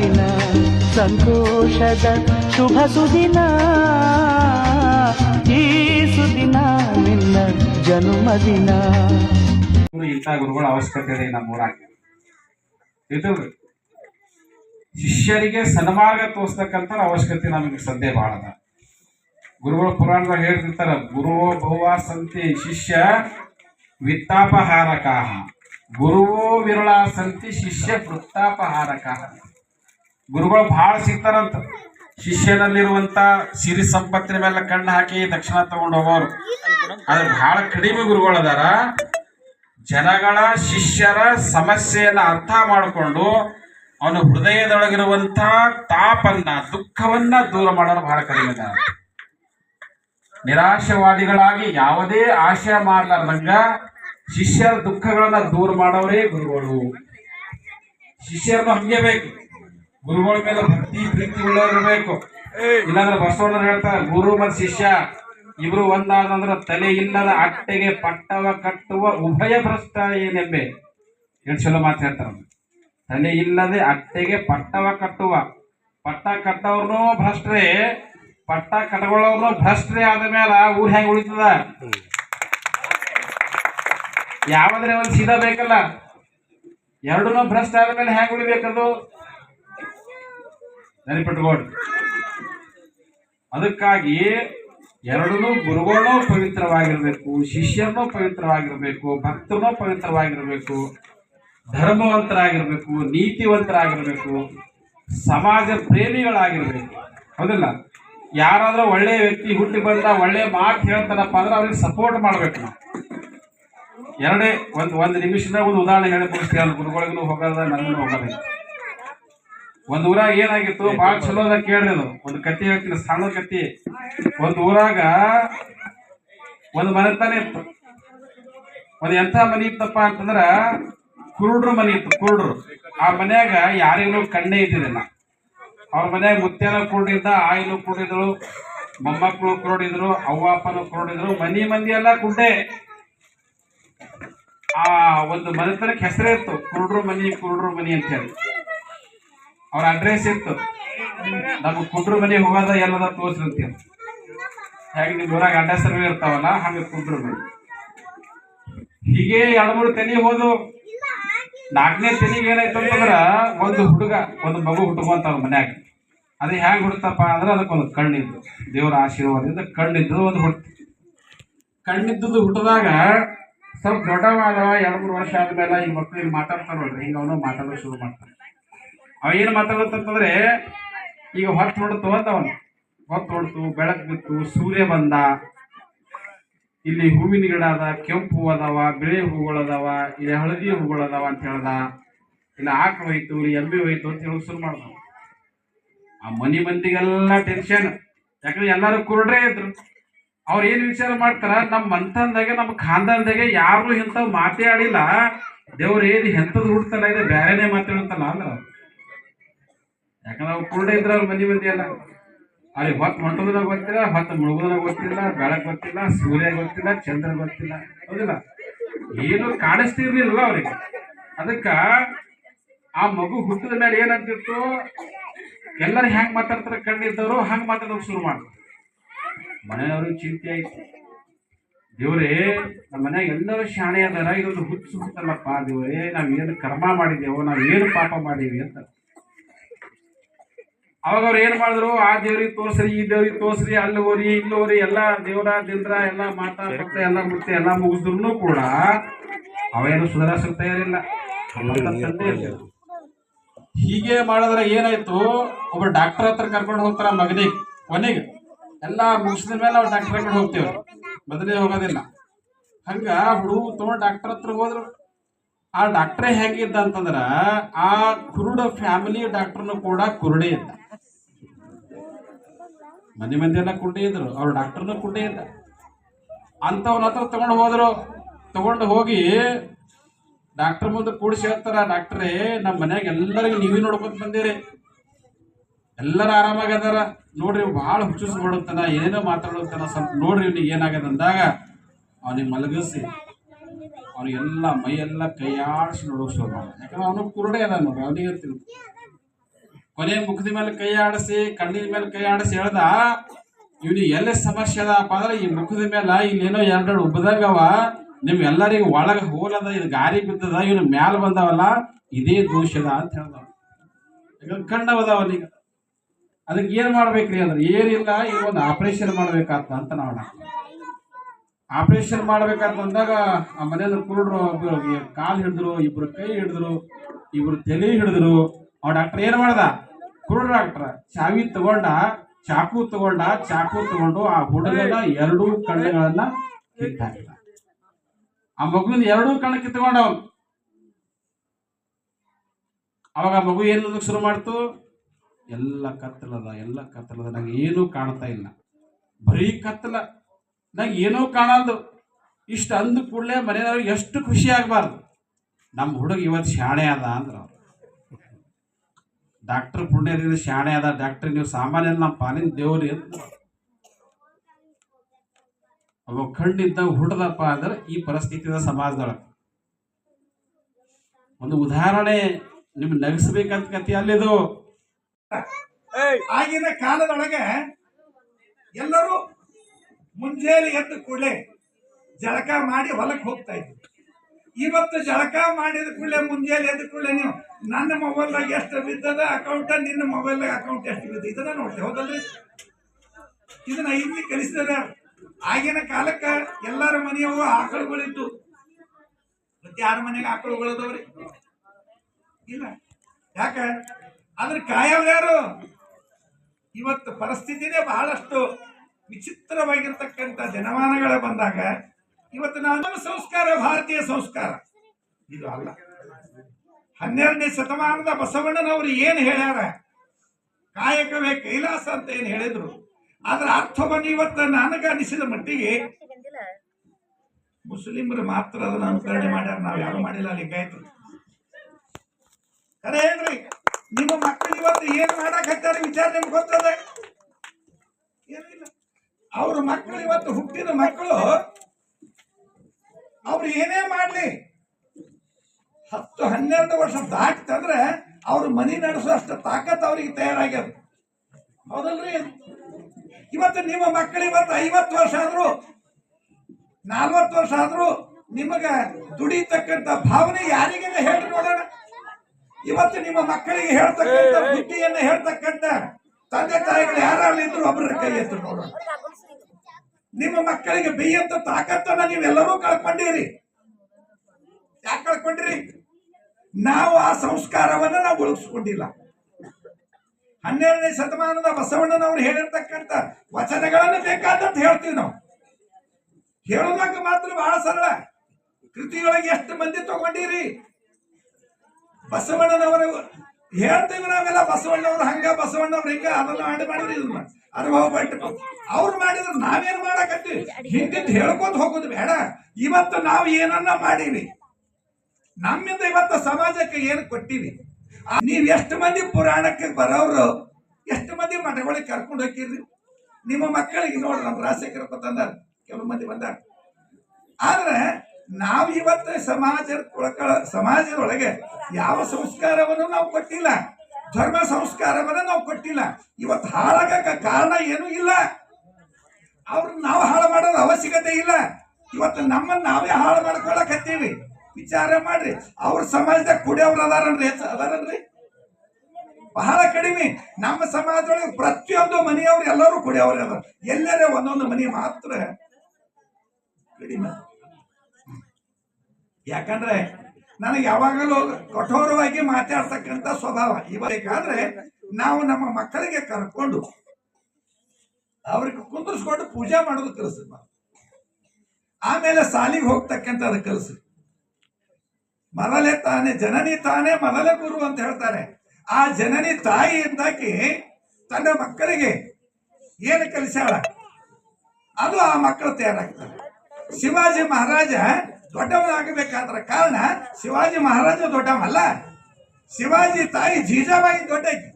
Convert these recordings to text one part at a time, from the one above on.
ದಿನ ಸಂತೋಷದ ಶುಭ ಸುದಿನ. ಈ ಸುದಿನ ನಿನ್ನ ಜನ್ಮದಿನ ಇಂಥ ಗುರುಗಳ ಅವಶ್ಯಕತೆ ಇದೆ ನಮ್ಮ ಊರಾಗ. ಇದು ಶಿಷ್ಯರಿಗೆ ಸನ್ಮಾರ್ಗ ತೋರಿಸ್ತಕ್ಕಂಥ ಅವಶ್ಯಕತೆ ನಮಗೆ ಸದ್ಯ ಬಹಳ ಅದ. ಗುರುಗಳು ಪುರಾಣದಾಗ ಹೇಳ್ತಿರ್ತಾರ ಗುರುವೋ ಸಂತಿ ಶಿಷ್ಯ ವಿತ್ತಾಪಹಾರಕಾಹ ಗುರುವೋ ವಿರಳ ಸಂತಿ ಶಿಷ್ಯ ವೃತ್ತಾಪಹಾರಕಾಹ ಗುರುಗಳು ಭಾಳ ಸಿಗ್ತಾರಂತ. ಶಿಷ್ಯನಲ್ಲಿರುವಂತ ಸಿರಿ ಸಂಪತ್ತಿನ ಮೇಲೆ ಕಣ್ಣು ಹಾಕಿ ದಕ್ಷಿಣ ತಗೊಂಡು ಹೋಗೋರು. ಆದ್ರೆ ಬಹಳ ಕಡಿಮೆ ಗುರುಗಳು ಅದಾರ. ಜನಗಳ ಶಿಷ್ಯರ ಸಮಸ್ಯೆಯನ್ನ ಅರ್ಥ ಮಾಡಿಕೊಂಡು ಅವನ ಹೃದಯದೊಳಗಿರುವಂತ ತಾಪನ್ನ, ದುಃಖವನ್ನ ದೂರ ಮಾಡೋರು ಬಹಳ ಕಡಿಮೆ ಅದಾರ. ನಿರಾಶವಾದಿಗಳಾಗಿ ಯಾವುದೇ ಆಶಯ ಮಾಡಲಾರ್ದಂಗ ಶಿಷ್ಯರ ದುಃಖಗಳನ್ನ ದೂರ ಮಾಡೋರೇ ಗುರುಗಳು. ಶಿಷ್ಯರನ್ನು ಹಂಗೆ ಬೇಕು. ಗುರುಗಳ ಮೇಲೆ ಭಕ್ತಿ ಪ್ರೀತಿ ಉಳ್ಳವರಿರ್ಬೇಕು ಇಲ್ಲಾಂದ್ರೆ ಬಸವಣ್ಣರು ಹೇಳ್ತಾರೆ ಗುರು ಮತ್ತು ಶಿಷ್ಯ ಇಬ್ರು ಒಂದಾದಂದ್ರ ತಲೆ ಇಲ್ಲದ ಅಟ್ಟೆಗೆ ಪಟ್ಟವ ಕಟ್ಟುವ ಉಭಯ ಭ್ರಷ್ಟ ಏನೆಂಬೆ? ಎಷ್ಟು ಚಲೋ ಮಾತು ಹೇಳ್ತಾರ ತಲೆ ಇಲ್ಲದೆ ಅಟ್ಟೆಗೆ ಪಟ್ಟವ ಕಟ್ಟುವ. ಪಟ್ಟ ಕಟ್ಟವ್ರನ್ನೂ ಭ್ರಷ್ಟ್ರೇ ಪಟ್ಟ ಕಟ್ಕೊಳ್ಳೋರ್ನು ಭ್ರಷ್ಟ್ರೇ ಆದ ಮೇಲೆ ಊರ್ ಹೆಂಗ್ ಉಳಿತದ? ಯಾವಂದ್ರೆ ಒಂದು ಸೀದಾ ಬೇಕಲ್ಲ? ಎರಡನ್ನೂ ಭ್ರಷ್ಟ ಆದ ಮೇಲೆ ಹೆಂಗ್ ಉಳಿಬೇಕದು? ನೆನಪಿಟ್ಕೊಂಡು ಅದಕ್ಕಾಗಿ ಎರಡೂ ಗುರುಗಳನ್ನೂ ಪವಿತ್ರವಾಗಿರಬೇಕು ಶಿಷ್ಯನೂ ಪವಿತ್ರವಾಗಿರಬೇಕು ಭಕ್ತನೂ ಪವಿತ್ರವಾಗಿರಬೇಕು, ಧರ್ಮವಂತರಾಗಿರಬೇಕು, ನೀತಿವಂತರಾಗಿರಬೇಕು ಸಮಾಜ ಪ್ರೇಮಿಗಳಾಗಿರ್ಬೇಕು ಹೌದಿಲ್ಲ? ಯಾರಾದ್ರೂ ಒಳ್ಳೆಯ ವ್ಯಕ್ತಿ ಹುಟ್ಟಿ ಬಂದ ಒಳ್ಳೆಯ ಮಾತು ಹೇಳ್ತಾರಪ್ಪ ಅಂದ್ರೆ ಅವ್ರಿಗೆ ಸಪೋರ್ಟ್ ಮಾಡ್ಬೇಕು ನಾವು. ಎರಡೇ, ಒಂದು ಒಂದು ನಿಮಿಷದಾಗ ಒಂದು ಉದಾಹರಣೆ ಹೇಳಿ ಮುಗಿಸ್ತೀವಿ ಗುರುಗಳಿಗೂ ಹೋಗೋದ ನನಗೂ ಹೋಗೋದ. ಒಂದ್ ಊರಾಗ ಏನಾಗಿತ್ತು? ಬಾಳ ಚಲೋ ಅದ ಕೇಳ್ರಿ ಅದು. ಒಂದು ಕತಿ ಹೇಳ್ತೀನಿ ಸಣ್ಣ ಕತಿ ಒಂದ್ ಊರಾಗ ಒಂದ್ ಮನೆತನ ಇತ್ತು. ಒಂದ್ ಎಂಥ ಮನಿ ಇತ್ತಪ್ಪ ಅಂತಂದ್ರ ಕುರುಡ್ರ ಮನಿ ಇತ್ತು ಕುರುಡ್ರು. ಆ ಮನ್ಯಾಗ ಯಾರಿಗೂ ಕಣ್ಣೆ ಇದ್ದಿದ್ದಿಲ್ಲ. ಅವ್ರ ಮನ್ಯಾಗ ಮುತ್ತೇನ ಕುರುಡಿದ್ದ ಆಯಿಲು ಕುರುಡಿದ್ರು ಮೊಮ್ಮಕ್ಕಳು ಕುರುಡಿದ್ರು ಅವ್ವ ಅಪ್ಪನು ಕುರುಡಿದ್ರು ಮನಿ ಮಂದಿ ಎಲ್ಲ ಕುಡ್ಡೆ ಆ ಒಂದು ಮನೆತನಕ್ಕೆ ಹೆಸರೇ ಇತ್ತು ಕುರುಡ್ರು ಮನಿ ಕುರುಡ್ರು ಮನಿ ಅಂತ ಹೇಳಿ ಅವ್ರ ಅಡ್ರೆಸ್ ಇತ್ತು. ನಮ್ಗೆ ಕುಂಡ್ರ ಮನೆ ಹೋಗೋದ ಎಲ್ಲದ ತೋರಿಸಿರ್ತೀವಿ ಹೇಗೆ ನಿಮ್ಮ ಊರಾಗ ಅಡ್ರೆಸ್ ಇರ್ತಾವಲ್ಲ, ಹಂಗೆ ಕುಂಡ್ರ ಮನೆ. ಹೀಗೆ ಎರಡು ಮೂರು ತೆನಿ ಹೋದು. ನಾಲ್ಕನೇ ತೆನಿಗೆ ಏನಾಯ್ತು ಅಂತಂದ್ರ ಒಂದು ಹುಡುಗ, ಒಂದು ಮಗು ಹುಟ್ಟುಕೊಂತಾವ ಮನ್ಯಾಗ. ಅದು ಹೆಂಗ್ ಹುಡ್ತಪ್ಪ ಅಂದ್ರೆ ಅದಕ್ಕೊಂದು ಕಣ್ಣಿದ್ದು. ದೇವರ ಆಶೀರ್ವಾದದಿಂದ ಕಣ್ಣಿದ್ದು ಒಂದು ಹುಟ್ಟು ಕಣ್ಣಿದ್ದದ್ದು ಹುಟ್ಟಿದಾಗ ಸ್ವಲ್ಪ ದೊಡ್ಡವಾದವ ಎರಡು ಮೂರು ವರ್ಷ ಆದ್ಮೇಲೆ ಈ ಮಕ್ಕಳು ಮಾತಾಡ್ತಾರ ನೋಡ್ರಿ, ಹಿಂಗೆ ಅವನು ಮಾತಾಡೋಕೆ ಶುರು ಮಾಡ್ತಾನೆ. ಅವ ಏನು ಮಾತಾಡುತ್ತಂತಂದ್ರೆ ಈಗ ಹೊತ್ತು ಹೊಡ್ತು ಅಂತ ಅವನು ಹೊತ್ತು ಹೊಡ್ತು ಬೆಳಕು ಬಿತ್ತು, ಸೂರ್ಯ ಬಂದ. ಇಲ್ಲಿ ಹೂವಿನ ಗಿಡ ಅದ, ಕೆಂಪು ಹೂ ಅದಾವ, ಬಿಳಿ ಹೂಗಳದಾವ ಇಲ್ಲಿ ಹಳದಿ ಹೂಗಳದಾವ ಅಂತ ಹೇಳ್ದ. ಇಲ್ಲ ಆಕಳು ಹೋಯ್ತು, ಇಲ್ಲಿ ಎಮ್ಮೆ ಹೋಯ್ತು ಅಂತ ಹೇಳಿ ಶುರು ಮಾಡ್ದ. ಆ ಮನಿ ಮಂದಿಗೆಲ್ಲ ಟೆನ್ಷನ್ ಯಾಕಂದ್ರೆ ಎಲ್ಲರೂ ಕುರುಡ್ರೇ ಇದ್ರು. ಅವ್ರು ಏನು ವಿಚಾರ ಮಾಡ್ತಾರ ನಮ್ಮ ಮಂತಂದಾಗೆ ನಮ್ಮ ಖಾನ್ದಾನ್ದಾಗೆ ಯಾರು ಇಂಥವ್ ಮಾತೇ ಆಡಿಲ್ಲ. ದೇವ್ರು ಏನು ಎಂಥದ್ದು ಹುಡ್ತಲ್ಲ ಇದೆ ಬೇರೆನೇ ಮಾತಾಡುತ್ತಲ್ಲ ಅಂದ್ರ ಯಾಕಂದ್ರೆ ಅವ್ರು ಕುರುಡ ಇದ್ರ ಅವ್ರ ಮಂದಿ ಮಂದಿ ಎಲ್ಲ ಅವ್ರಿಗೆ ಹೊತ್ತು ಹೊಂಟೋದನ ಗೊತ್ತಿಲ್ಲ, ಹೊತ್ತು ಮುಳುಗೋದನ ಗೊತ್ತಿಲ್ಲ, ಬೆಳಕು ಗೊತ್ತಿಲ್ಲ, ಸೂರ್ಯ ಗೊತ್ತಿಲ್ಲ, ಚಂದ್ರ ಗೊತ್ತಿಲ್ಲ. ಹೌದಿಲ್ಲ? ಏನು ಕಾಣಿಸ್ತಿರ್ಲಿಲ್ಲ ಅವ್ರಿಗೆ. ಅದಕ್ಕ ಆ ಮಗು ಹುಟ್ಟಿದ ಮೇಲೆ ಏನಂತಿತ್ತು? ಎಲ್ಲರೂ ಹೆಂಗ್ ಮಾತಾಡ್ತಾರೆ ಕಣ್ಣಿದ್ದವರು, ಹಂಗೆ ಮಾತಾಡೋಕೆ ಶುರು ಮಾಡ್ತಾರೆ ಮನೆಯವ್ರಿಗೆ ಚಿಂತೆ ಆಯ್ತು. ದೇವ್ರೇ, ನಮ್ಮ ಮನೆಯಾಗ ಎಲ್ಲರೂ ಶಾಣೆ ಅದಾರ, ಇದೊಂದು ಹುಚ್ಚು ಹುಟ್ಟಲ್ಲಪ್ಪ ದೇವ್ರೇ ಏನು ಕರ್ಮ ಮಾಡಿದೇವೋ ನಾವ್ ಏನು ಪಾಪ ಮಾಡೀವಿ ಅಂತ. ಅವಾಗ ಅವ್ರು ಏನು ಮಾಡಿದ್ರು? ಆ ದೇವ್ರಿಗೆ ತೋರಿಸ್ರಿ ಈ ದೇವ್ರಿಗೆ ತೋರಿಸ್ರಿ ಅಲ್ಲಿ ಹೋರಿ ಇಲ್ಲಿ ಹೋರಿ ಎಲ್ಲಾ ದೇವರ ದಿಂದ್ರ ಎಲ್ಲಾ ಮಾತಾ ಎಲ್ಲ ಎಲ್ಲಾ ಮುಕ್ತಿ ಎಲ್ಲಾ ಮುಗಿಸಿದ್ರು ಕೂಡ ಅವೇನು ಸುಧಾರಿಸಲು ತಯಾರಿಲ್ಲ. ಹೀಗೆ ಮಾಡಿದ್ರೆ ಏನಾಯ್ತು? ಒಬ್ಬ ಡಾಕ್ಟರ್ ಹತ್ರ ಕರ್ಕೊಂಡು ಹೋಗ್ತಾರ ಮಗನಿಗೆ ಕೊನೆಗೆ. ಎಲ್ಲಾ ಮುಗಿಸಿದ ಮೇಲೆ ಅವ್ರು ಡಾಕ್ಟರ್ ಕರ್ಕೊಂಡು ಹೋಗ್ತೇವೆ ಬದಲೇ ಹೋಗೋದಿಲ್ಲ. ಹಂಗ ಹುಡುಗ ತಗೊಂಡು ಡಾಕ್ಟರ್ ಹತ್ರ ಹೋದ್ರು. ಆ ಡಾಕ್ಟ್ರೇ ಹೆಂಗಿದ್ದ ಅಂತಂದ್ರ ಆ ಕುರುಡ ಫ್ಯಾಮಿಲಿ ಡಾಕ್ಟರ್ನು ಕೂಡ ಕುರುಡೇ ಇದ್ದ. ಮನೆ ಮಂದಿ ಎಲ್ಲ ಕುರುಡೇ ಇದ್ರು. ಅವ್ರ ಡಾಕ್ಟರ್ನ ಕುರುಡೇ ಇದ್ದ ಅಂಥವ್ನ ಹತ್ರ ತಗೊಂಡು ಹೋದ್ರು. ತಗೊಂಡು ಹೋಗಿ ಡಾಕ್ಟರ್ ಮುಂದೆ ಕೂಡಿಸಿ ಹೇಳ್ತಾರ, ಡಾಕ್ಟ್ರೇ ನಮ್ಮ ಮನ್ಯಾಗ ಎಲ್ಲರಿಗೂ ನೀವೇ ನೋಡ್ಕೊಂತ ಬಂದಿರಿ. ಎಲ್ಲರೂ ಆರಾಮಾಗದಾರ ನೋಡ್ರಿ, ಭಾಳ ಹುಚ್ಚುಸ್ ಮಾಡುತ್ತಾನ ಏನೇನೋ ಮಾತಾಡುತ್ತಾನ ಸ್ವಲ್ಪ ನೋಡ್ರಿ ಇವ್ನಿಗೆ ಏನಾಗದ ಅಂದಾಗ, ಅವನಿಗೆ ಮಲಗಿಸಿ, ಅವನಿಗೆಲ್ಲ ಮೈ ಎಲ್ಲ ಕೈಯಾಡಿಸಿ ನೋಡೋಕೆ ಶುರು ಮಾಡ್ತಾನೆ ಯಾಕಂದ್ರೆ ಅವನು ಕುರುಡೆ ಅದ ನೋಡ್ರಿ ಅವನಿಗೆ ತಿಳಿ ಕೊನೆ ಮುಖದ ಮೇಲೆ ಕೈ ಆಡಿಸಿ, ಕಣ್ಣಿನ ಮೇಲೆ ಕೈ ಆಡಿಸಿ ಹೇಳ್ದ ಇವ್ನಿಗೆ ಎಲ್ಲಿ ಸಮಸ್ಯೆ ಅದಪ್ಪ ಅಂದ್ರೆ ಈ ಮುಖದ ಮೇಲೆ ಇಲ್ಲೇನೋ ಎರಡೆರಡು ಉಬ್ಬದಂಗವ ನಿಮ್ ಎಲ್ಲರಿಗೂ ಒಳಗೆ ಹೋಲದ, ಇದು ಗಾರಿ ಬಿದ್ದದ, ಇವ್ನ ಮ್ಯಾಲ ಬಂದವಲ್ಲ, ಇದೇ ದೋಷದ ಅಂತ ಹೇಳ್ದ ಈಗ ಕಣ್ಣವದ ಅವನಿಗೆ ಅದಕ್ಕೆ ಏನ್ ಮಾಡ್ಬೇಕ್ರಿ ಅಂದ್ರೆ, ಏನಿಲ್ಲ, ಈಗ ಒಂದು ಆಪರೇಷನ್ ಮಾಡ್ಬೇಕಾತ ಅಂತ ನಾವು ಆಪರೇಷನ್ ಮಾಡ್ಬೇಕಂತಂದಾಗ ಆ ಮನೆಯವ್ರು ಕುರುಡ್ರು ಕಾಲ್ ಹಿಡಿದ್ರು, ಇಬ್ರು ಕೈ ಹಿಡಿದ್ರು, ಇಬ್ರು ತಲೆ ಹಿಡಿದ್ರು ಅವ ಡಾಕ್ಟರ್ ಏನ್ ಮಾಡ್ದ? ಕುರುಡ್ ಡಾಕ್ಟರ್ ಚಾವಿ ತಗೊಂಡ ಚಾಕು ತಗೊಂಡ ಚಾಕು ತಗೊಂಡು ಆ ಹುಡುಗನ ಎರಡೂ ಕಣ್ಣುಗಳನ್ನ ಕಿತ್ತಾಕಿದ ಆ ಮಗುವಿನ ಎರಡೂ ಕಣ್ಣು ಕಿತ್ಕೊಂಡ ಅವನು. ಅವಾಗ ಆ ಮಗು ಏನ್ ಶುರು ಮಾಡ್ತು? ಎಲ್ಲ ಕತ್ತಲದ ಎಲ್ಲ ಕತ್ತಲದ. ನಂಗೆ ಏನೂ ಕಾಣ್ತಾ ಇಲ್ಲ. ಬರೀ ಕತ್ತಲ. ನಂಗೆ ಏನೂ ಕಾಣಲ್ದು. ಇಷ್ಟು ಅಂದ ಕೂಡಲೇ ಮನೆಯವ್ರಿಗೆ ಎಷ್ಟು ಖುಷಿ ಆಗಬಾರ್ದು. ನಮ್ಮ ಹುಡುಗ ಇವತ್ತು ಶಾಣೆ ಅದ ಅಂದ್ರ ಡಾಕ್ಟರ್ ನೀನು ಶಾಣೆ ಅದ. ಡಾಕ್ಟರ್, ನೀವು ಸಾಮಾನ್ಯ ನಮ್ಮ ಪಾಲಿನ ದೇವ್ರಿ ಅಂತ ಅವ ಕಣ್ಣಿದ್ದಾಗ ಹುಡ್ದಪ್ಪ ಅಂದ್ರೆ ಈ ಪರಿಸ್ಥಿತಿ ಸಮಾಜದೊಳಗೆ. ಒಂದು ಉದಾಹರಣೆ ನಿಮ್ ನಗಿಸ್ಬೇಕಂತ ಕತಿ ಅಲ್ಲಿದು ಆಗಿನ ಕಾಲದೊಳಗೆ ಎಲ್ಲರೂ ಮುಂಜಾನೆ ಎದ್ದು ಕೂಡಲೇ ಜಳಕ ಮಾಡಿ ಹೊಲಕ್ಕೆ ಹೋಗ್ತಾ ಇದ್ರು. ಇವತ್ತು ಜಳಕ ಮಾಡಿದ ಕೂಡಲೇ ಮುಂಜಾನೆ ಎದ್ದ ಕೂಡಲೇ ನೀವು, ನನ್ನ ಮೊಬೈಲ್ದಾಗ ಎಷ್ಟು ಬಿದ್ದದ ಅಕೌಂಟ್ ನಿನ್ನ ಮೊಬೈಲ್ದಾಗ ಅಕೌಂಟ್ ಎಷ್ಟು ಬಿದ್ದ ಇದನ್ನ ನೋಡ್ತೇವೆ ಹೌದಲ್ರಿ? ಇದನ್ನ ಇಲ್ಲಿ ಕಲಿಸಿದ್ರೆ ಆಗಿನ ಕಾಲಕ್ಕೆ ಎಲ್ಲರ ಮನೆಯವು ಆಕಳುಗಳಿತ್ತು ಮತ್ತೆ ಯಾರ ಮನೆಗೆ ಆಕಳುಗಳದವ್ರಿ ಇಲ್ಲ. ಯಾಕ? ಅದ್ರ ಕಾಯವ್ ಯಾರು? ಇವತ್ತು ಪರಿಸ್ಥಿತಿನೇ ಬಹಳಷ್ಟು ವಿಚಿತ್ರವಾಗಿರ್ತಕ್ಕಂಥ ಜನಮಾನಗಳ ಬಂದಾಗ ಇವತ್ತು ನಾನು ಸಂಸ್ಕಾರ, ಭಾರತೀಯ ಸಂಸ್ಕಾರ. ಇದು ಅಲ್ಲ. ಹನ್ನೆರಡನೇ ಶತಮಾನದ ಬಸವಣ್ಣನವರು ಏನು ಹೇಳ್ಯಾರ? ಕಾಯಕವೇ ಕೈಲಾಸ ಅಂತ ಏನು ಹೇಳಿದ್ರು? ಅದರ ಅರ್ಥವನ್ನು ಇವತ್ತು ನನಗೆ ಅನಿಸಿದ ಮಟ್ಟಿಗೆ ಮುಸ್ಲಿಮರು ಮಾತ್ರ ಅದನ್ನ ಅನುಕರಣೆ ಮಾಡ್ಯಾರ. ನಾವು ಯಾರು ಮಾಡಿಲ್ಲ, ಲಿಂಗಾಯತರು. ಖರೆ ಹೇಳ್ರಿ. ನಿಮ್ಮ ಮಕ್ಕಳು ಇವತ್ತು ಏನ್ ಮಾಡಕ್ ಹತ್ತಾರ ವಿಚಾರ ನಿಮ್ಗೆ ಗೊತ್ತದೆ? ಏನಿಲ್ಲ. ಅವ್ರ ಮಕ್ಕಳು ಇವತ್ತು ಹುಟ್ಟಿದ ಮಕ್ಕಳು ಅವ್ರು ಏನೇ ಮಾಡ್ಲಿ. ಹತ್ತು ಹನ್ನೆರಡು ವರ್ಷ ದಾಟ್ತಂದ್ರೆ ಅವ್ರ ಮನಿ ನಡೆಸೋ ಅಷ್ಟು ತಾಕತ್ ಅವ್ರಿಗೆ ತಯಾರಾಗ್ಯದ. ಹೌದಲ್ರಿ? ಇವತ್ತು ನಿಮ್ಮ ಮಕ್ಕಳು ಇವತ್ತು ಐವತ್ತು ವರ್ಷ ಆದ್ರು ನಲ್ವತ್ತು ವರ್ಷ ಆದ್ರು ನಿಮಗ ದುಡಿತಕ್ಕಂತ ಭಾವನೆ ಯಾರಿಗೆಲ್ಲ ಹೇಳಿ ನೋಡೋಣ. ಇವತ್ತು ನಿಮ್ಮ ಮಕ್ಕಳಿಗೆ ಹೇಳ್ತಕ್ಕಂಥ ಬುದ್ಧಿಯನ್ನು ಹೇಳ್ತಕ್ಕಂಥ ತಂದೆ ತಾಯಿಗಳು ಯಾರಲ್ಲಿ ಇದ್ರು ಒಬ್ಬರ ಕೈ ಎತ್ತು ನೋಡೋಣ. ನಿಮ್ಮ ಮಕ್ಕಳಿಗೆ ಬೇಯಂತ ತಾಕತ್ತನ್ನ ನೀವೆಲ್ಲರೂ ಕಳ್ಕೊಂಡಿರಿ. ಯಾಕೆ ಕಳ್ಕೊಂಡ್ರಿ? ನಾವು ಆ ಸಂಸ್ಕಾರವನ್ನ ನಾವು ಉಳಿಸ್ಕೊಂಡಿಲ್ಲ ಹನ್ನೆರಡನೇ ಶತಮಾನದ ಬಸವಣ್ಣನವರು ಹೇಳಿರ್ತಕ್ಕಂಥ ವಚನಗಳನ್ನು ಬೇಕಾದಂತ ಹೇಳ್ತೀವಿ ನಾವು. ಹೇಳುವಾಗ ಮಾತ್ರ ಬಹಳ ಸರಳ. ಕೃತಿಯೊಳಗೆ ಎಷ್ಟು ಮಂದಿ ತಗೊಂಡಿರಿ? ಬಸವಣ್ಣನವರು ಹೇಳ್ತೇವೆ ನಾವೆಲ್ಲ ಬಸವಣ್ಣವ್ರು ಹಂಗ, ಬಸವಣ್ಣವ್ರು ಹಿಂಗ, ಅದನ್ನ ಮಾಡಿ ಮಾಡಿದ್ರಿ ಇದನ್ನ. ಅನುಭವ ಪಟ್ಟು ಅವ್ರು ಮಾಡಿದ್ರು ನಾವೇನ್ ಮಾಡಕತ್ತೀವಿ? ಹಿಂದಿದ್ದು ಹೇಳ್ಕೊತ ಹೋಗುದು ಬೇಡ. ಇವತ್ತು ನಾವು ಏನನ್ನ ಮಾಡೀವಿ? ನಮ್ಮಿಂದ ಇವತ್ತು ಸಮಾಜಕ್ಕೆ ಏನು ಕೊಟ್ಟಿವಿ? ನೀವ್ ಎಷ್ಟು ಮಂದಿ ಪುರಾಣಕ್ಕೆ ಬರೋರು ಎಷ್ಟು ಮಂದಿ ಮಠಗಳಿಗೆ ಕರ್ಕೊಂಡು ಹೋಗಿರ್ರಿ? ನಿಮ್ಮ ಮಕ್ಕಳಿಗೆ ನೋಡ್ರಿ ನಮ್ಮ ರಾಜಶೇಖರಪ್ಪ ತಂದಾರ, ಕೆಲವು ಮಂದಿ ಬಂದಾರ. ಆದ್ರೆ ನಾವು ಇವತ್ತು ಸಮಾಜದ ಸಮಾಜದೊಳಗೆ ಯಾವ ಸಂಸ್ಕಾರವನ್ನು ನಾವು ಕೊಟ್ಟಿಲ್ಲ, ಧರ್ಮ ಸಂಸ್ಕಾರವನ್ನು ನಾವು ಕೊಟ್ಟಿಲ್ಲ, ಇವತ್ತು ಹಾಳಾಗಕ್ಕೆ ಕಾರಣ ಏನೂ ಇಲ್ಲ. ಅವ್ರನ್ನ ನಾವು ಹಾಳು ಮಾಡೋದು ಅವಶ್ಯಕತೆ ಇಲ್ಲ. ಇವತ್ತು ನಮ್ಮನ್ನ ನಾವೇ ಹಾಳು ಮಾಡ್ಕೊಳಕತ್ತೀವಿ. ವಿಚಾರ ಮಾಡ್ರಿ, ಅವ್ರ ಸಮಾಜದಾಗ ಕುಡಿಯವ್ರು ಅದಾರನ್ರಿ ಹೆಚ್ಚು ಅದಾರನ್ರಿ? ಬಹಳ ಕಡಿಮೆ. ನಮ್ಮ ಸಮಾಜದೊಳಗೆ ಪ್ರತಿಯೊಂದು ಮನೆಯವ್ರು ಎಲ್ಲರೂ ಕುಡಿಯವ್ರೆ ಅದಾರ. ಎಲ್ಲರೇ ಒಂದೊಂದು ಮನೆ ಮಾತ್ರ ಕಡಿಮೆ. ಯಾಕಂದ್ರೆ ನನಗೆ ಯಾವಾಗಲೂ ಕಠೋರವಾಗಿ ಮಾತಾಡ್ತಕ್ಕಂಥ ಸ್ವಭಾವ ಇವಾಗಾದ್ರೆ ನಾವು ನಮ್ಮ ಮಕ್ಕಳಿಗೆ ಕರ್ಕೊಂಡು ಅವ್ರಿಗೆ ಕುಂದಿರ್ಸ್ಕೊಂಡು ಪೂಜೆ ಮಾಡೋದು ಕಲಿಸ್ರಿ ಆಮೇಲೆ ಸಾಲಿಗೆ ಹೋಗ್ತಕ್ಕಂಥದ್ದು ಕಲಿಸ್ರಿ. ಮೊದಲೇ ತಾನೇ, ಜನನಿ ತಾನೇ ಮೊದಲ ಗುರು ಅಂತ ಹೇಳ್ತಾರೆ. ಆ ಜನನಿ ತಾಯಿಯಿಂದಾಗಿ ತನ್ನ ಮಕ್ಕಳಿಗೆ ಏನು ಕಲಿಸ್ಯಾಳ? ಅದು ಆ ಮಕ್ಕಳು ತಯಾರಾಗ್ತಾರೆ. ಶಿವಾಜಿ ಮಹಾರಾಜ ದೊಡ್ಡವನಾಗಬೇಕಾದ್ರ ಕಾರಣ ಶಿವಾಜಿ ಮಹಾರಾಜ ದೊಡ್ಡವಲ್ಲ ಶಿವಾಜಿ ತಾಯಿ ಜೀಜಾಬಾಯಿ ದೊಡ್ಡಕಿ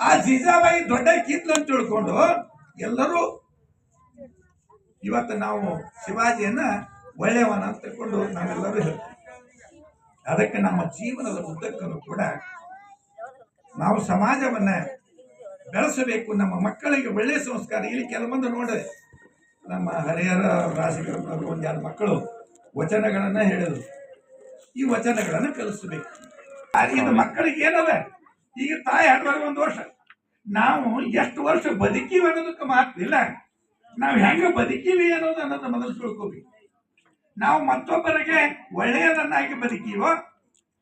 ಆ ಜೀಜಾಬಾಯಿ ದೊಡ್ಡಕಿ ಅಂತ ತಿಳ್ಕೊಂಡು ಎಲ್ಲರೂ ಇವತ್ತು ನಾವು ಶಿವಾಜಿಯನ್ನ ಒಳ್ಳೆಯವನ ಅಂತ ತಿಳ್ಕೊಂಡು ನಾವೆಲ್ಲರೂ ಹೇಳ್ತೀವಿ. ಅದಕ್ಕೆ ನಮ್ಮ ಜೀವನದ ಉದ್ದಕ್ಕೂ ಕೂಡ ನಾವು ಸಮಾಜವನ್ನ ಬೆಳೆಸಬೇಕು, ನಮ್ಮ ಮಕ್ಕಳಿಗೆ ಒಳ್ಳೆಯ ಸಂಸ್ಕಾರ. ಇಲ್ಲಿ ಕೆಲವೊಂದು ನೋಡಿದೆ. ನಮ್ಮ ಹರಿಹರ ಒಂದು ಎರಡು ಮಕ್ಕಳು ವಚನಗಳನ್ನ ಹೇಳೋದು ಈ ವಚನಗಳನ್ನು ಕಲಿಸ್ಬೇಕು. ಇದು ಮಕ್ಕಳಿಗೆ ಏನದ? ಈಗ ತಾಯಿ ಹಾಡುವಾಗ ಒಂದು ವರ್ಷ. ನಾವು ಎಷ್ಟು ವರ್ಷ ಬದುಕೀವಿ ಅನ್ನೋದಕ್ಕೆ ಮಾತಿಲ್ಲ ನಾವು ಹೆಂಗೆ ಬದುಕೀವಿ ಅನ್ನೋದು ಅನ್ನೋದು ಮೊದಲು ತಿಳ್ಕೊಬೇಕು. ನಾವು ಮತ್ತೊಬ್ಬರಿಗೆ ಒಳ್ಳೆಯದನ್ನಾಗಿ ಬದುಕೀವೋ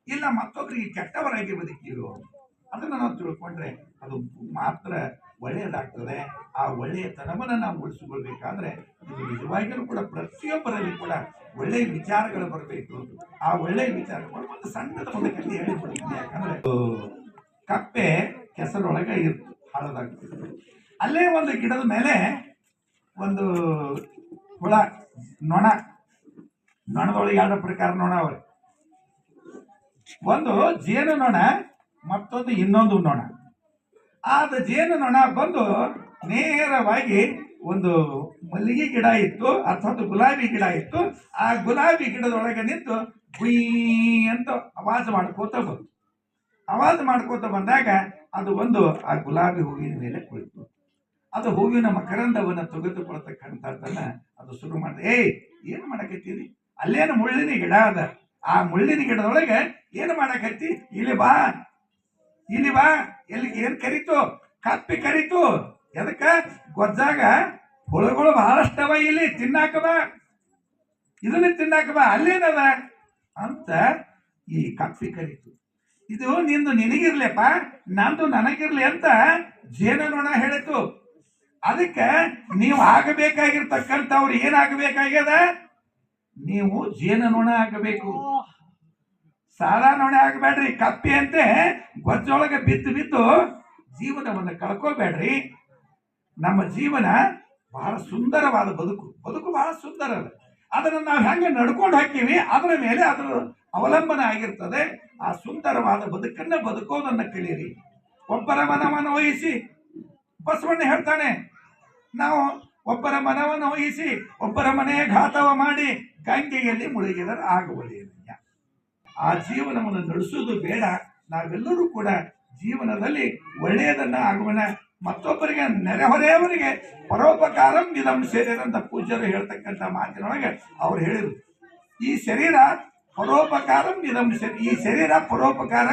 ಇಲ್ಲ ಮತ್ತೊಬ್ಬರಿಗೆ ಕೆಟ್ಟವರಾಗಿ ಬದುಕೀವೋ ಅದನ್ನ ನಾವು ತಿಳ್ಕೊಂಡ್ರೆ ಅದು ಮಾತ್ರ ಒಳ್ಳೆಯದಾಗ್ತದೆ. ಆ ಒಳ್ಳೆಯತನವನ್ನು ನಾವು ಉಳಿಸಿಕೊಳ್ಬೇಕಾದ್ರೆ ಇದು ನಿಜವಾಗಿಯೂ ಕೂಡ ಪ್ರತಿಯೊಬ್ಬರಲ್ಲಿ ಕೂಡ ಒಳ್ಳೆಯ ವಿಚಾರಗಳು ಬರಬೇಕು. ಆ ಒಳ್ಳೆಯ ವಿಚಾರಗಳು ಒಂದು ಸಣ್ಣದ ಕಥೆ ಯಾಕಂದರೆ ಯಾಕಂದ್ರೆ ಕಪ್ಪೆ ಕೆಸರೊಳಗೆ ಇತ್ತು ಹಾಳದಾಗ್ತದೆ. ಅಲ್ಲೇ ಒಂದು ಗಿಡದ ಮೇಲೆ ಒಂದು ಹುಳ, ನೊಣ, ನೊಣದೊಳಗೆ ಎರಡು ಪ್ರಕಾರ ನೊಣ ಅವ್ರೆ. ಒಂದು ಜೇನು ನೊಣ ಮತ್ತೊಂದು ಇನ್ನೊಂದು ನೊಣ. ಆದ ಜೇನು ನೊಣ ಬಂದು ನೇರವಾಗಿ ಒಂದು ಮಲ್ಲಿಗೆ ಗಿಡ ಇತ್ತು, ಅರ್ಥಾತ್ ಗುಲಾಬಿ ಗಿಡ ಇತ್ತು. ಆ ಗುಲಾಬಿ ಗಿಡದೊಳಗೆ ನಿಂತು ಗುಯ್ ಅಂತ ಆವಾಜ್ ಮಾಡ್ಕೋತ ಬಂತು. ಆವಾಜ್ ಮಾಡ್ಕೋತ ಬಂದಾಗ ಅದು ಒಂದು ಆ ಗುಲಾಬಿ ಹೂವಿನ ಮೇಲೆ ಕುಳಿತು. ಅದು ಹೂವಿನ ಮಕರಂದವನ್ನು ತೆಗೆದುಕೊಳ್ತಕ್ಕಂಥದ್ದನ್ನ ಅದು ಶುರು ಮಾಡಿದೆ. ಏಯ್, ಏನು ಮಾಡಕತ್ತೀರಿ? ಅಲ್ಲೇನು ಮುಳ್ಳಿನ ಗಿಡ ಅದ. ಆ ಮುಳ್ಳಿನ ಗಿಡದೊಳಗೆ ಏನು ಮಾಡಕತ್ತಿ? ಇಲ್ಲಿ ಬಾ ಇಲ್ಲಿ ಬಾ, ಎಲ್ಲಿ ಏನ್ ಕರೀತು? ಕಪ್ಪಿ ಕರೀತು. ಎದಕ್ಕ? ಗೊಜ್ಜಾಗ ಹುಳುಗಳು ಬಹಳಷ್ಟವ ಇಲ್ಲಿ, ತಿನ್ನಾಕ ಬಾ. ಇದನ್ನ ತಿನ್ನಾಕ ಬಾ ಅಲ್ಲೇನದ ಅಂತ ಈ ಕಪ್ಪಿ ಕರೀತು. ಇದು ನಿಂದು ನಿನಗಿರ್ಲಿಪ್ಪ ನಂದು ನನಗಿರ್ಲಿ ಅಂತ ಜೇನುನೊಣ ಹೇಳಿತು. ಅದಕ್ಕೆ ನೀವು ಆಗಬೇಕಾಗಿರ್ತಕ್ಕಂಥವ್ರು ಏನಾಗಬೇಕಾಗ್ಯದ? ನೀವು ಜೇನುನೊಣ ಆಗಬೇಕು. ಸಾದಾ ನೊಣೆ ಆಗಬೇಡ್ರಿ. ಕಪ್ಪಿ ಅಂತೆ ಗೊಜ್ಜೊಳಗೆ ಬಿದ್ದು ಬಿದ್ದು ಜೀವನವನ್ನು ಕಳ್ಕೋಬೇಡ್ರಿ. ನಮ್ಮ ಜೀವನ ಬಹಳ ಸುಂದರವಾದ ಬದುಕು. ಬದುಕು ಬಹಳ ಸುಂದರ ಅದ ಅದನ್ನು ನಾವು ಹೆಂಗೆ ನಡ್ಕೊಂಡು ಹಾಕೀವಿ ಅದರ ಮೇಲೆ ಅದರ ಅವಲಂಬನೆ ಆಗಿರ್ತದೆ. ಆ ಸುಂದರವಾದ ಬದುಕನ್ನ ಬದುಕೋದನ್ನು ಕಲಿಯಿರಿ. ಒಬ್ಬರ ಮನವನ್ನು ವಹಿಸಿ ಬಸವಣ್ಣ ಹೇಳ್ತಾನೆ, ನಾವು ಒಬ್ಬರ ಮನವನ್ನು ವಹಿಸಿ ಒಬ್ಬರ ಮನೆಯ ಘಾತವ ಮಾಡಿ ಗಂಗೆಯಲ್ಲಿ ಮುಳುಗಿದರೆ ಆಗುವುದೇನಯ್ಯ ಆ ಜೀವನವನ್ನು ನಡೆಸೋದು ಬೇಡ. ನಾವೆಲ್ಲರೂ ಕೂಡ ಜೀವನದಲ್ಲಿ ಒಳ್ಳೆಯದನ್ನ ಆಗುವನ ಮತ್ತೊಬ್ಬರಿಗೆ ನೆರೆಹೊರೆಯವರಿಗೆ ಪರೋಪಕಾರಂ ಇದಂ ಸೇರಿದಂತ ಪೂಜ್ಯರು ಹೇಳ್ತಕ್ಕಂಥ ಮಾತಿನೊಳಗೆ ಅವ್ರು ಹೇಳಿದರು. ಈ ಶರೀರ ಪರೋಪಕಾರಂ ಇದಂ ಶರೀರ ಈ ಶರೀರ ಪರೋಪಕಾರ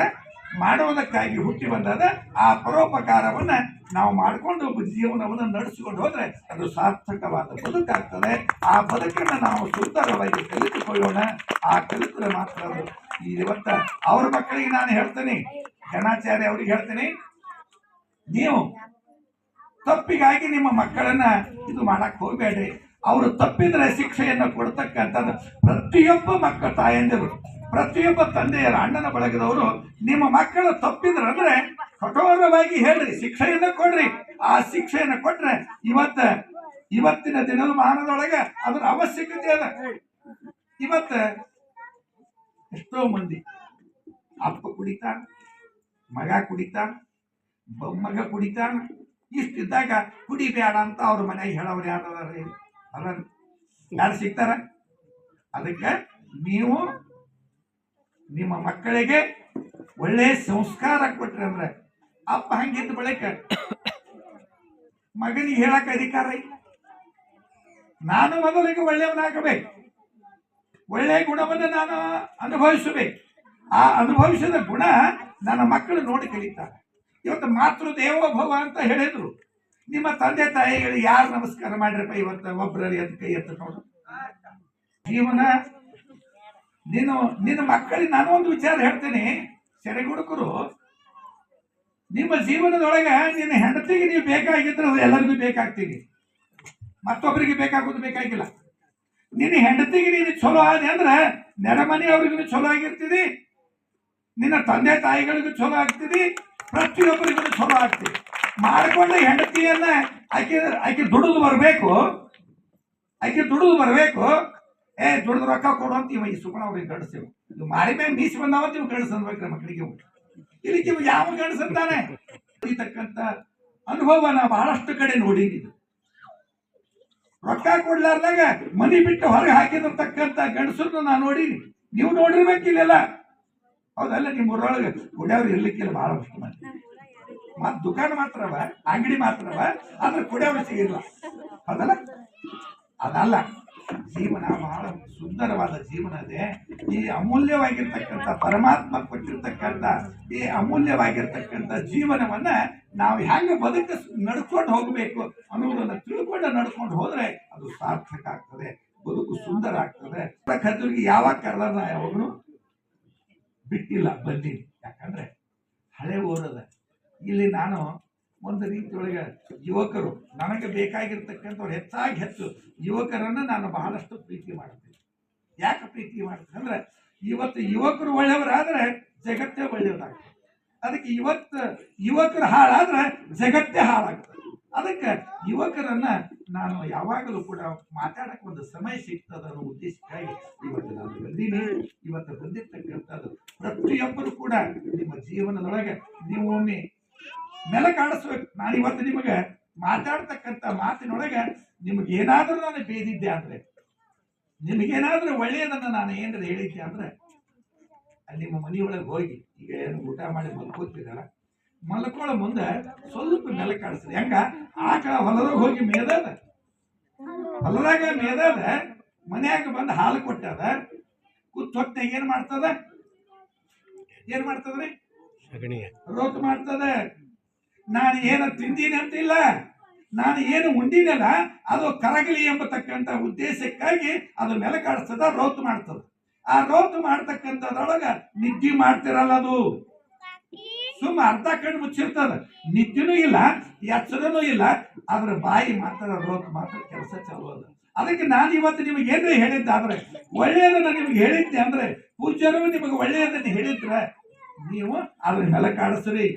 ಮಾಡುವುದಕ್ಕಾಗಿ ಹುಟ್ಟಿ ಬಂದದ ಆ ಪರೋಪಕಾರವನ್ನ ನಾವು ಮಾಡಿಕೊಂಡು ಜೀವನವನ್ನು ನಡೆಸಿಕೊಂಡು ಹೋದರೆ ಅದು ಸಾರ್ಥಕವಾದ ಬದುಕಾಗ್ತದೆ ಆ ಬದುಕನ್ನು ನಾವು ಸುಂದರವಾಗಿ ಕಲಿತುಕೊಳ್ಳೋಣ. ಆ ಕಲಿತರೆ ಮಾತ್ರ ಅದು. ಇವತ್ತ ಅವ್ರ ಮಕ್ಕಳಿಗೆ ನಾನು ಹೇಳ್ತೀನಿ. ಗಣಾಚಾರ್ಯ ಅವ್ರಿಗೆ ಹೇಳ್ತೀನಿ. ನೀವು ತಪ್ಪಿಗಾಗಿ ನಿಮ್ಮ ಮಕ್ಕಳನ್ನ ಇದು ಮಾಡಕ್ಕೆ ಹೋಗಬೇಡ್ರಿ. ಅವರು ತಪ್ಪಿದ್ರೆ ಶಿಕ್ಷೆಯನ್ನು ಕೊಡ್ತಕ್ಕಂಥದ್ದು ಪ್ರತಿಯೊಬ್ಬ ಮಕ್ಕಳ ತಾಯಂದಿರು. ಪ್ರತಿಯೊಬ್ಬ ತಂದೆಯರ ಅಣ್ಣನ ಬಳಗದವರು, ನಿಮ್ಮ ಮಕ್ಕಳು ತಪ್ಪಿದ್ರೆ ಅಂದ್ರೆ ಕಠೋರವಾಗಿ ಹೇಳ್ರಿ, ಶಿಕ್ಷೆಯನ್ನ ಕೊಡ್ರಿ. ಆ ಶಿಕ್ಷೆಯನ್ನು ಕೊಟ್ರೆ ಇವತ್ತ, ಇವತ್ತಿನ ದಿನದ ಮಾನದೊಳಗೆ ಅದರ ಅವಶ್ಯಕತೆ ಅದ. ಇವತ್ತ ಎಷ್ಟೋ ಮಂದಿ ಅಪ್ಪ ಕುಡಿತಾನ, ಮಗ ಕುಡಿತಾನ ಮಗ ಕುಡಿತಾನ, ಇಷ್ಟಿದ್ದಾಗ ಕುಡಿಬೇಡ ಅಂತ ಅವ್ರ ಮನೆಗೆ ಹೇಳೋರು ಯಾರು ಅಲ್ಲ ಯಾರು ಸಿಗ್ತಾರ? ಅದಕ್ಕೆ ನೀವು ನಿಮ್ಮ ಮಕ್ಕಳಿಗೆ ಒಳ್ಳೆ ಸಂಸ್ಕಾರ ಕೊಟ್ರಿ ಅಂದ್ರೆ, ಅಪ್ಪ ಹಂಗಿದ್ದ ಬಳಿಕ ಮಗನಿಗೆ ಹೇಳಕ್ ಅಧಿಕಾರ ಇಲ್ಲ. ನಾನು ಮೊದಲಿಗೆ ಒಳ್ಳೆಯವನಾಗಬೇಕು. ಒಳ್ಳೆಯ ಗುಣವನ್ನು ನಾನು ಅನುಭವಿಸಬೇಕು. ಆ ಅನುಭವಿಸಿದ ಗುಣ ನನ್ನ ಮಕ್ಕಳು ನೋಡಿ ಕಲಿತಾರೆ. ಇವತ್ತು ಮಾತೃ ದೇವೋಭವ ಅಂತ ಹೇಳಿದ್ರು. ನಿಮ್ಮ ತಂದೆ ತಾಯಿಗಳು ಯಾರು ನಮಸ್ಕಾರ ಮಾಡಿರಪ್ಪ ಇವತ್ತು ಒಬ್ಬರಲ್ಲಿ ಅದು ಕೈ ಎತ್ತ ನೋಡು ಜೀವನ ನೀನು ನಿನ್ನ ಮಕ್ಕಳಿಗೆ ನಾನು ಒಂದು ವಿಚಾರ ಹೇಳ್ತೀನಿ. ಸೆರೆಗುಡುಕರು, ನಿಮ್ಮ ಜೀವನದೊಳಗೆ ನಿನ್ನ ಹೆಂಡತಿಗೆ ನೀವು ಬೇಕಾಗಿದ್ರೆ ಅದು ಎಲ್ಲರಿಗೂ ಬೇಕಾಗ್ತೀನಿ. ಮತ್ತೊಬ್ಬರಿಗೆ ಬೇಕಾಗೋದು ಬೇಕಾಗಿಲ್ಲ. ನಿನ್ನ ಹೆಂಡತಿಗೆ ನೀನು ಚಲೋ ಆದೆ ಅಂದ್ರೆ ನೆರೆಮನೆಯವ್ರಿಗೂ ಚಲೋ ಆಗಿರ್ತೀರಿ. ನಿನ್ನ ತಂದೆ ತಾಯಿಗಳಿಗೂ ಚಲೋ ಆಗ್ತೀರಿ. ಪ್ರತಿಯೊಬ್ಬರಿಗೂ ಚಲೋ ಆಗ್ತೀರಿ. ಮಾಡಿಕೊಂಡ ಹೆಂಡತಿಯನ್ನ ಆಕೆ ಆಕೆ ದುಡಿದು ಬರಬೇಕು. ಆಕೆ ದುಡಿದು ಬರಬೇಕು. ಏ, ದುಡ್ದು ರೊಕ್ಕ ಕೊಡು ಅಂತ ಇವ ಈ ಸುಗುಣ ಅವ್ರಿಗೆ ಗಡಿಸ್ತೇವೆ ಇದು ಮಾರಿ ಮೇಲೆ ಮೀಸಿ ಬಂದಾವಂತ ಇವ್ ಗಂಡಸ ಅನ್ಬೇಕ್ರಿ ಮಕ್ಕಳಿಗೆ ಇವು. ಇಲ್ಲಿ ಇವ್ ಯಾವ ಗಂಡಸಂತಾನೆ ಇರ್ತಕ್ಕಂಥ ಅನುಭವ ನಾ ಬಹಳಷ್ಟು ಕಡೆ ನೋಡಿದ್ದೀನಿ ರೊಕ್ಕ ಕೊಡ್ಲಾರ್ದಾಗ ಮನಿ ಬಿಟ್ಟು ಹೊರಗೆ ಹಾಕಿದಿರ್ತಕ್ಕಂಥ ಗಂಡಸನ್ನು ನಾ ನೋಡೀನಿ. ನೀವು ನೋಡಿರ್ಬೇಕಿಲ್ಲೆಲ್ಲ? ಹೌದಲ್ಲ, ನಿಮ್ಮ ಊರೊಳಗೆ ಕುಡಿಯವ್ರು ಇರ್ಲಿಕ್ಕಿಲ್ಲ, ಬಹಳ ಅಷ್ಟು ಮಾಡಿ ಮತ್ ದುಕಾನ್ ಮಾತ್ರವ ಅಂಗಡಿ ಮಾತ್ರವ ಆದ್ರೆ ಕುಡಿಯವ್ರು ಸಿಗಿಲ್ಲ ಹೌದಲ್ಲ? ಅದಲ್ಲ. ಜೀವನ, ಬಹಳ ಸುಂದರವಾದ ಜೀವನ ಇದೆ ಈ ಅಮೂಲ್ಯವಾಗಿರ್ತಕ್ಕಂಥ ಪರಮಾತ್ಮ ಕೊಟ್ಟಿರ್ತಕ್ಕಂಥ, ಈ ಅಮೂಲ್ಯವಾಗಿರ್ತಕ್ಕಂಥ ಜೀವನವನ್ನ ನಾವು ಹೆಂಗೆ ಬದುಕ ನಡ್ಕೊಂಡು ಹೋಗಬೇಕು ಅನ್ನೋದನ್ನ ತಿಳ್ಕೊಂಡು ನಡ್ಕೊಂಡು ಹೋದ್ರೆ ಅದು ಸಾರ್ಥಕ ಆಗ್ತದೆ, ಬದುಕು ಸುಂದರ ಆಗ್ತದೆ. ಖರ್ಚುಗೆ ಯಾವಾಗ ಕರೆದ ನಾ ಯಾವಾಗಲೂ? ಬಿಟ್ಟಿಲ್ಲ, ಬಂದೀನಿ. ಯಾಕಂದ್ರೆ ಹಳೆ ಊರದ ಇಲ್ಲಿ ನಾನು ಒಂದು ರೀತಿಯೊಳಗೆ ಯುವಕರು, ನನಗೆ ಬೇಕಾಗಿರ್ತಕ್ಕಂಥವ್ರು ಹೆಚ್ಚಾಗಿ ಹೆಚ್ಚು ಯುವಕರನ್ನು ನಾನು ಬಹಳಷ್ಟು ಪ್ರೀತಿ ಮಾಡ್ತೀನಿ. ಯಾಕೆ ಪ್ರೀತಿ ಮಾಡ್ತೀನಿ ಅಂದ್ರೆ, ಇವತ್ತು ಯುವಕರು ಒಳ್ಳೆಯವರಾದರೆ ಜಗತ್ತೇ ಒಳ್ಳೆಯದಾಗ್ತದೆ. ಅದಕ್ಕೆ ಇವತ್ತು ಯುವಕರು ಹಾಳಾದ್ರೆ ಜಗತ್ತೇ ಹಾಳಾಗ್ತದೆ. ಅದಕ್ಕೆ ಯುವಕರನ್ನ ನಾನು ಯಾವಾಗಲೂ ಕೂಡ ಮಾತಾಡಕ್ಕೆ ಒಂದು ಸಮಯ ಸಿಗ್ತದ ಅನ್ನೋ ಉದ್ದೇಶಕ್ಕಾಗಿ ಇವತ್ತು ನಾನು ಬಂದೀನಿ. ಇವತ್ತು ಬಂದಿರ್ತಕ್ಕಂಥದ್ದು ಪ್ರತಿಯೊಬ್ಬರು ಕೂಡ ನಿಮ್ಮ ಜೀವನದೊಳಗೆ ನೀವು ಒಮ್ಮೆ ಮೆಲಕಾಡಿಸ್ಬೇಕು ನಾನು ಇವತ್ತು ನಿಮಗೆ ಮಾತಾಡ್ತಕ್ಕಂಥ ಮಾತಿನೊಳಗೆ ನಿಮ್ಗೆ ಏನಾದರೂ ನಾನು ಬೇದಿದ್ದೆ ಅಂದ್ರೆ ನಿಮಗೇನಾದ್ರೂ ಒಳ್ಳೆಯದನ್ನು ನಾನು ಏನಾದ್ರು ಹೇಳಿದ್ದೆ ಅಂದ್ರೆ ಅಲ್ಲಿ ನಿಮ್ಮ ಮನೆಯೊಳಗೆ ಹೋಗಿ ಈಗ ಏನು ಊಟ ಮಾಡಿ ಮಲ್ಕೋತಿದ್ದಾರ ಮಲ್ಕೊಳ್ಳೋ ಮುಂದೆ ಸ್ವಲ್ಪ ಮೆಲಕಾಡಿಸ್ರಿ ಹೆಂಗ? ಆಕಳ ಹೊಲದಾಗ ಹೋಗಿ ಮೇದದ ಹೊಲದಾಗ ಮೇದದ ಮನ್ಯಾಗ ಬಂದು ಹಾಲು ಕೊಟ್ಟದ. ಕುತ್ತೊತ್ತೆ ಏನು ಏನ್ ಮಾಡ್ತದ? ಏನ್ ಮಾಡ್ತದ್ರಿ? ರೋತ್ ಮಾಡ್ತದ. ನಾನು ಏನು ತಿಂದೀನಿ ಅಂತಿಲ್ಲ. ನಾನು ಏನು ಉಂಡಿನಲ್ಲ, ಅದು ಕರಗಲಿ ಎಂಬತಕ್ಕಂಥ ಉದ್ದೇಶಕ್ಕಾಗಿ ಅದು ಮೆಲಕಾಡಿಸ್ತದ, ರೋತ್ ಮಾಡ್ತದ. ಆ ರೋತ್ ಮಾಡ್ತಕ್ಕಂಥದ್ರೊಳಗ ನಿದ್ದೆ ಮಾಡ್ತಿರಲ್ಲ ಅದು. ಸುಮ್ಮ ಅರ್ಧ ಕಣ್ಣು ಮುಚ್ಚಿರ್ತದ. ನಿದ್ದೆನೂ ಇಲ್ಲ, ಎಚ್ಚರನೂ ಇಲ್ಲ ಅದ್ರ ಬಾಯಿ ಮಾತ್ರ ರೋತ್ ಮಾತ್ರ ಕೆಲಸ ಚಾಲು ಅದ. ಅದಕ್ಕೆ ನಾನು ಇವತ್ತು ನಿಮಗೆ ಏನ್ರಿ ಹೇಳಿದ್ದಾದ್ರೆ ಒಳ್ಳೆಯದನ್ನು ನಿಮ್ಗೆ ಹೇಳಿದ್ದೆ ಅಂದ್ರೆ, ಪೂಜ್ಯರು ನಿಮಗೆ ಒಳ್ಳೆಯದನ್ನು ಹೇಳಿದ್ರೆ, ನೀವು ಅದ್ರ ಮೆಲಕಾಡಿಸ್ರಿ.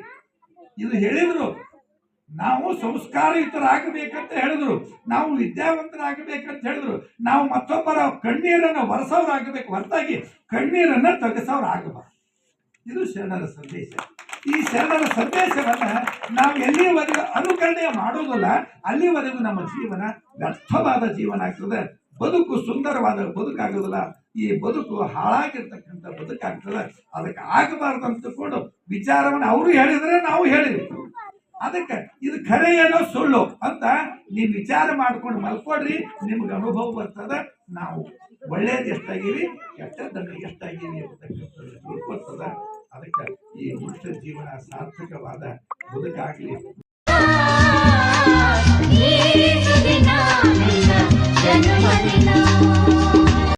ಇದು ಹೇಳಿದ್ರು. ನಾವು ಸಂಸ್ಕಾರಯುತರಾಗಬೇಕಂತ ಹೇಳಿದ್ರು. ನಾವು ವಿದ್ಯಾವಂತರಾಗಬೇಕಂತ ಹೇಳಿದ್ರು. ನಾವು ಮತ್ತೊಬ್ಬರ ಕಣ್ಣೀರನ್ನು ಒರೆಸೋರಾಗಬೇಕು. ಹೊರತಾಗಿ ಕಣ್ಣೀರನ್ನ ತೆಗೆಸೋರು ಆಗಬಾರ್ದು ಇದು ಶರಣರ ಸಂದೇಶ. ಈ ಶರಣರ ಸಂದೇಶವನ್ನು ನಾವು ಎಲ್ಲಿವರೆಗೂ ಅನುಕರಣೆ ಮಾಡೋದಲ್ಲ. ಅಲ್ಲಿವರೆಗೂ ನಮ್ಮ ಜೀವನ ವ್ಯರ್ಥವಾದ ಜೀವನ ಆಗ್ತದೆ. ಬದುಕು ಸುಂದರವಾದ ಬದುಕಾಗೋದಿಲ್ಲ ಈ ಬದುಕು ಹಾಳಾಗಿರ್ತಕ್ಕಂಥ ಬದುಕಾಗ್ತದೆ. ಅದಕ್ಕೆ ಆಗಬಾರ್ದು ಅಂತ ವಿಚಾರವನ್ನು ಅವರು ಹೇಳಿದ್ರೆ ನಾವು ಹೇಳಿದ್ವಿ. ಅದಕ್ಕೆ ಇದು ಖರೆ ಏನೋ ಸುಳ್ಳು ಅಂತ ನೀವು ವಿಚಾರ ಮಾಡ್ಕೊಂಡು ಮಲ್ಕೊಡ್ರಿ ನಿಮ್ಗೆ ಅನುಭವ ಬರ್ತದ. ನಾವು ಒಳ್ಳೇದು ಎಷ್ಟಾಗೀವಿ, ಕೆಟ್ಟದ್ದನ್ನು ಎಷ್ಟಾಗೀವಿ ಅಂತಕ್ಕಂಥದ್ದು ಅದಕ್ಕೆ ಈ ಮನುಷ್ಯ ಜೀವನ ಸಾರ್ಥಕವಾದ ಬದುಕಾಗ್ಲಿ. 转转山里道